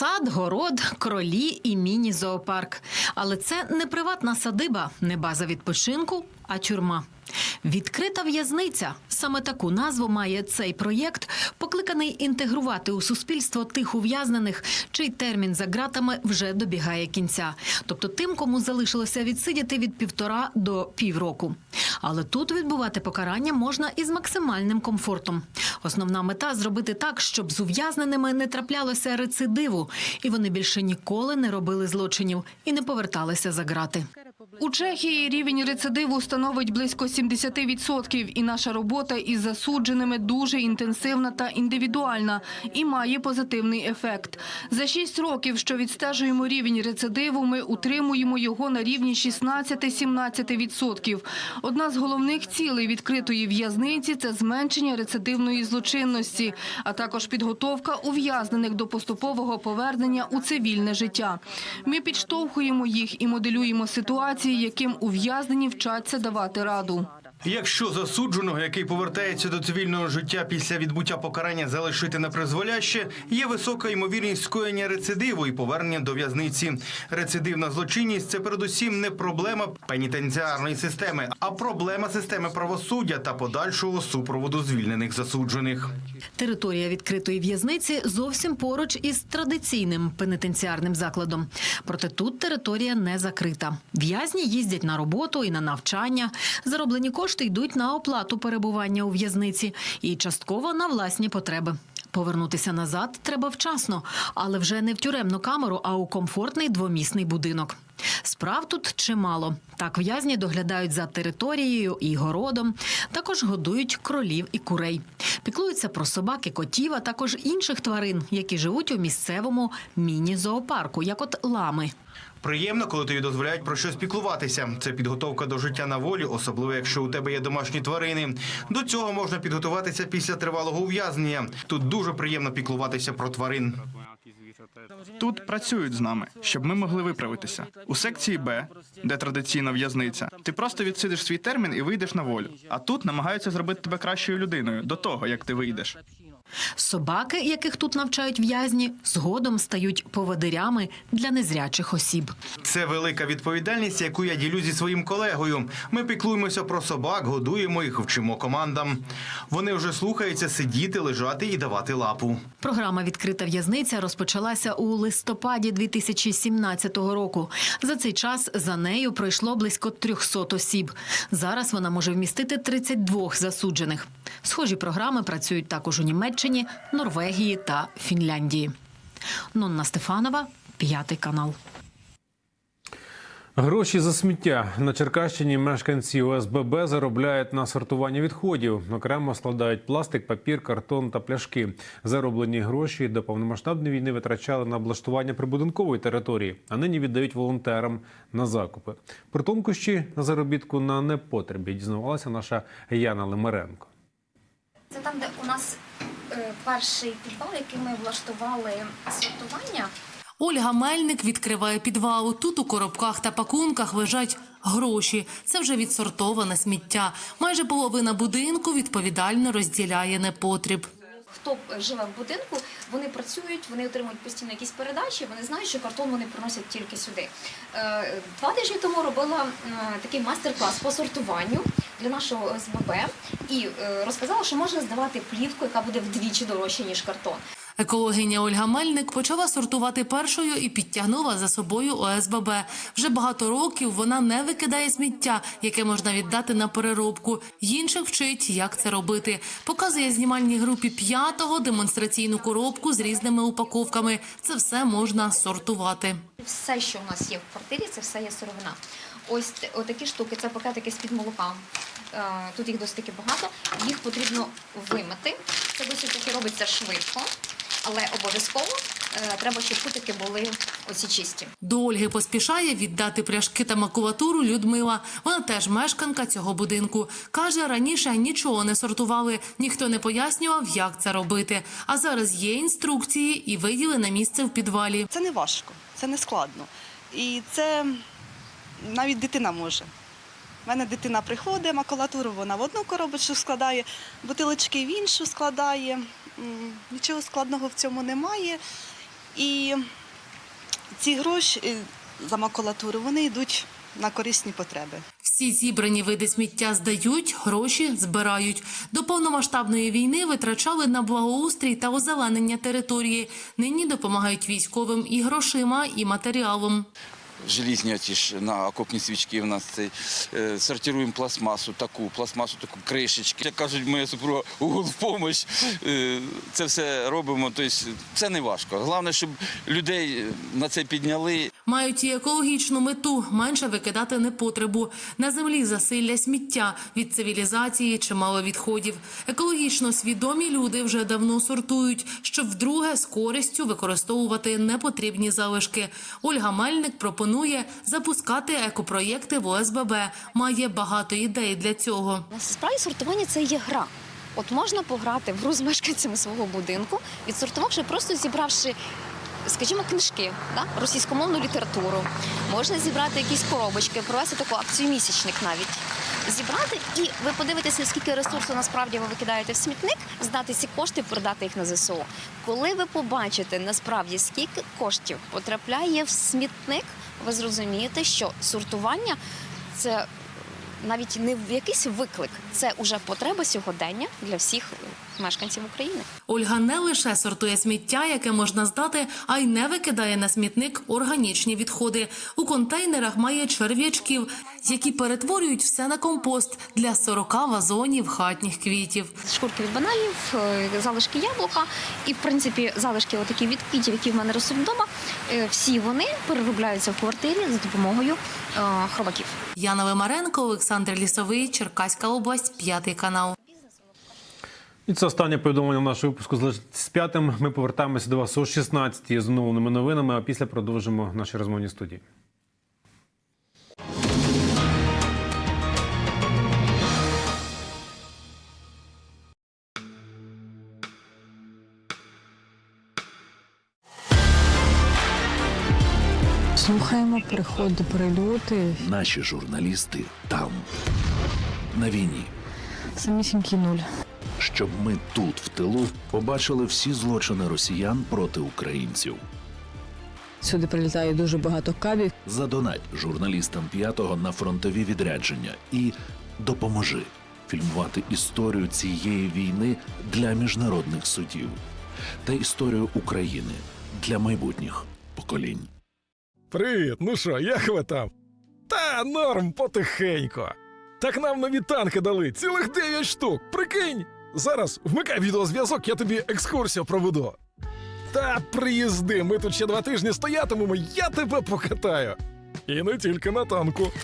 Сад, город, кролі і міні-зоопарк. Але це не приватна садиба, не база відпочинку, а тюрма. Відкрита в'язниця саме таку назву має цей проєкт, покликаний інтегрувати у суспільство тих ув'язнених, чий термін за ґратами вже добігає кінця, тобто тим, кому залишилося відсидіти від півтора до півроку. Але тут відбувати покарання можна із максимальним комфортом. Основна мета зробити так, щоб з ув'язненими не траплялося рецидиву, і вони більше ніколи не робили злочинів і не поверталися за ґрати. У Чехії рівень рецидиву становить близько 70%, і наша робота із засудженими дуже інтенсивна та індивідуальна і має позитивний ефект. За 6 років, що відстежуємо рівень рецидиву, ми утримуємо його на рівні 16-17%. Одна з головних цілей відкритої в'язниці – це зменшення рецидивної злочинності, а також підготовка ув'язнених до поступового повернення у цивільне життя. Ми підштовхуємо їх і моделюємо ситуації, яким ув'язнені вчаться давати раду. Якщо засудженого, який повертається до цивільного життя після відбуття покарання, залишити на призволяще, є висока ймовірність скоєння рецидиву і повернення до в'язниці. Рецидивна злочинність це передусім не проблема пенітенціарної системи, а проблема системи правосуддя та подальшого супроводу звільнених засуджених. Територія відкритої в'язниці зовсім поруч із традиційним пенітенціарним закладом. Проте тут територія не закрита. В'язні їздять на роботу і на навчання. Зароблені кошти йдуть на оплату перебування у в'язниці і частково на власні потреби. Повернутися назад треба вчасно, але вже не в тюремну камеру, а у комфортний двомісний будинок. Справ тут чимало. Так в'язні доглядають за територією і городом, також годують кролів і курей. Піклуються про собак і котів, а також інших тварин, які живуть у місцевому міні-зоопарку, як от лами. Приємно, коли тобі дозволяють про щось піклуватися. Це підготовка до життя на волі, особливо якщо у тебе є домашні тварини. До цього можна підготуватися після тривалого ув'язнення. Тут дуже приємно піклуватися про тварин. Тут працюють з нами, щоб ми могли виправитися. У секції Б, де традиційна в'язниця, ти просто відсидиш свій термін і вийдеш на волю. А тут намагаються зробити тебе кращою людиною до того, як ти вийдеш. Собаки, яких тут навчають в'язні, згодом стають поводирями для незрячих осіб. Це велика відповідальність, яку я ділю зі своїм колегою. Ми піклуємося про собак, годуємо їх, вчимо командам. Вони вже слухаються сидіти, лежати і давати лапу. Програма Відкрита в'язниця розпочалася у листопаді 2017 року. За цей час за нею пройшло близько 300 осіб. Зараз вона може вмістити 32 засуджених. Схожі програми працюють також у Німеччині, Норвегії та Фінляндії. Нонна Стефанова, п'ятий канал. Гроші за сміття на Черкащині мешканці ОСББ заробляють на сортуванні відходів. Окремо складають пластик, папір, картон та пляшки. Зароблені гроші до повномасштабної війни витрачали на облаштування прибудинкової території, а нині віддають волонтерам на закупи. Про тонкощі на заробітку на непотребі дізнавалася наша Яна Лимаренко. Це там, де у нас е, перший підвал, який ми влаштували сортування. Ольга Мельник відкриває підвал. Тут у коробках та пакунках лежать гроші. Це вже відсортоване сміття. Майже половина будинку відповідально розділяє непотріб. Хто живе в будинку, вони працюють, вони отримують постійно якісь передачі. Вони знають, що картон вони приносять тільки сюди. Е, Два тижні тому робила е, такий майстер-клас по сортуванню для нашого СББ і е, розказала, що можна здавати плівку, яка буде вдвічі дорожча ніж картон. Екологиня Ольга Мельник почала сортувати першою і підтягнула за собою ОСББ. Вже багато років вона не викидає сміття, яке можна віддати на переробку. Інших вчить, як це робити. Показує знімальній групі п'ятого демонстраційну коробку з різними упаковками. Це все можна сортувати. Все, що у нас є в квартирі, це все є сировина. Ось т- отакі штуки, це пакетики з-під молока. Е, Тут їх досить багато. Їх потрібно вимити. Це досить таки робиться швидко, але обов'язково е, треба, щоб кутики були оці чисті. До Ольги поспішає віддати пляшки та макулатуру Людмила. Вона теж мешканка цього будинку. Каже, раніше нічого не сортували, ніхто не пояснював, як це робити. А зараз є інструкції і виділене місце в підвалі. Це не важко, це не складно. І це навіть дитина може. У мене дитина приходить, макулатуру вона в одну коробочку складає, бутилочки в іншу складає. Нічого складного в цьому немає. І ці гроші е, за макулатуру вони йдуть на корисні потреби. Всі зібрані види сміття здають, гроші збирають. До повномасштабної війни витрачали на благоустрій та озеленення території. Нині допомагають військовим і грошима, і матеріалом. Желізні ті ж на окопні свічки в нас цей е, сортируємо пластмасу, таку пластмасу, таку кришечки. Як кажуть, моя супруга угол в помощь. Е, це все робимо. Тобто це не важко. Головне, щоб людей на це підняли. Мають і екологічну мету менше викидати непотребу. На землі засилля сміття від цивілізації чимало відходів. Екологічно свідомі люди вже давно сортують, щоб вдруге з користю використовувати непотрібні залишки. Ольга Мельник пропонує запускати екопроєкти в ОСББ. Має багато ідей для цього. Насправді сортування це є гра. От можна пограти в гру з мешканцями свого будинку, відсортувавши, просто зібравши. Скажімо, книжки, да? російськомовну літературу, можна зібрати якісь коробочки, провести таку акцію місячник навіть. Зібрати, і ви подивитеся, скільки ресурсу насправді ви викидаєте в смітник, здати ці кошти, продати їх на ЗСУ. Коли ви побачите насправді скільки коштів потрапляє в смітник, ви зрозумієте, що сортування це навіть не якийсь виклик, це уже потреба сьогодення для всіх мешканців України. Ольга не лише сортує сміття, яке можна здати, а й не викидає на смітник органічні відходи. У контейнерах має черв'ячків, які перетворюють все на компост для 40 вазонів хатніх квітів. Шкурки від бананів, е, залишки яблука і, в принципі, залишки отакі від квітів, які в мене ростуть вдома. е, Всі вони переробляються в квартирі за допомогою е, хробаків. Яна Вимаренко, Олександр Лісовий, Черкаська область, п'ятий канал. І це останнє повідомлення нашого випуску з п'ятим. Ми повертаємося до вас о 16 з оновленими новинами, а після продовжимо наші розмовні студії. Слухаємо приходи, прильоти. Наші журналісти там, на війні, Самісінький нуль. Щоб ми тут, в тилу, побачили всі злочини росіян проти українців. Сюди прилітає дуже багато кабів. Задонать журналістам п'ятого на фронтові відрядження і допоможи фільмувати історію цієї війни для міжнародних судів та історію України для майбутніх поколінь. Привіт, ну що, як ви там? Та норм потихенько. Так нам нові танки дали, цілих 9 штук. Прикинь! Зараз вмикай відеозв'язок, я тобі екскурсію проведу. Та приїзди, ми тут ще два тижні стоятимемо, я тебе покатаю. І не тільки на танку.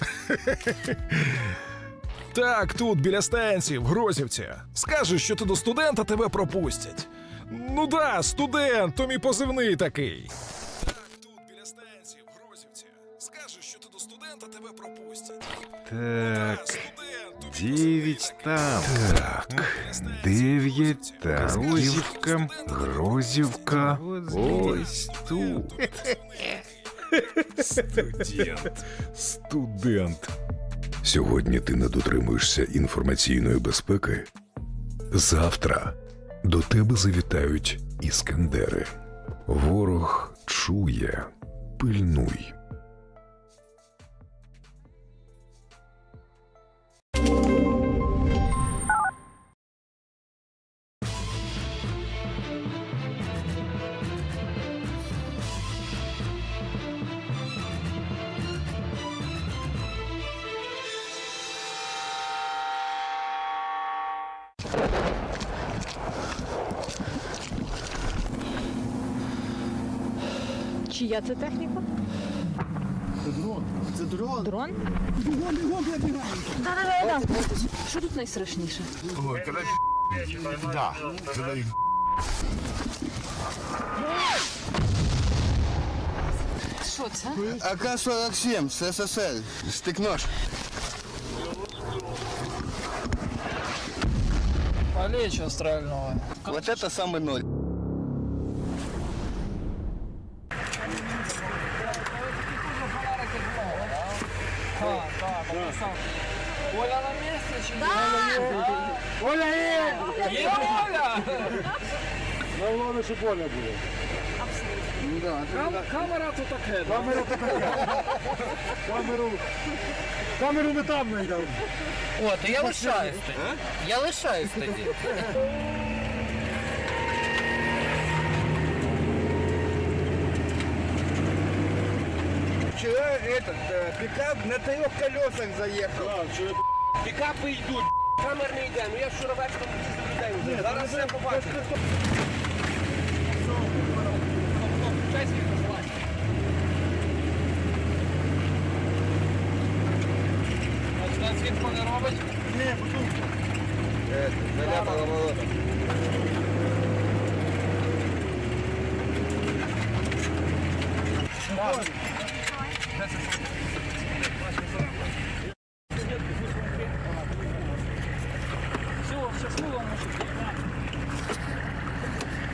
Так, тут, біля станції, в Грозівці. Скажеш, що ти до студента тебе пропустять. Ну да, студент, то мій позивний такий. Так, тут, біля станції, в Грозівці. Скажеш, що ти до студента тебе пропустять. Так, девять там. Так, дев'ять та Розівка, Грозівка. Ось тут. Студент. Студент. Сьогодні ти не дотримуєшся інформаційної безпеки. Завтра до тебе завітають іскандери. Ворог чує, пильнуй. Чия це техніка? Це дрон. Це дрон. Дрон? Да-да-да. Що тут найстрашніше? Да. Що це? АК-47 с СССР. Стык-нож. Полечь астрального. Вот это самый ноль. Оля на місці чи да! Оля є! Є Оля! Головне, щоб Оля була. Камера тут таке. Камера така. Камеру. Камеру ми там знайдемо. О, то я лишаюсь тоді. Я лишаюсь тоді. вчера этот э, пикап на трех колесах заехал. Да, вчера... Пикапы йдуть, камер не йде. Ну я вчора вечором людей вже. Зараз все побачимо. Світку не робить? Ні, бутылку. Заляпало болото. Мало. That's a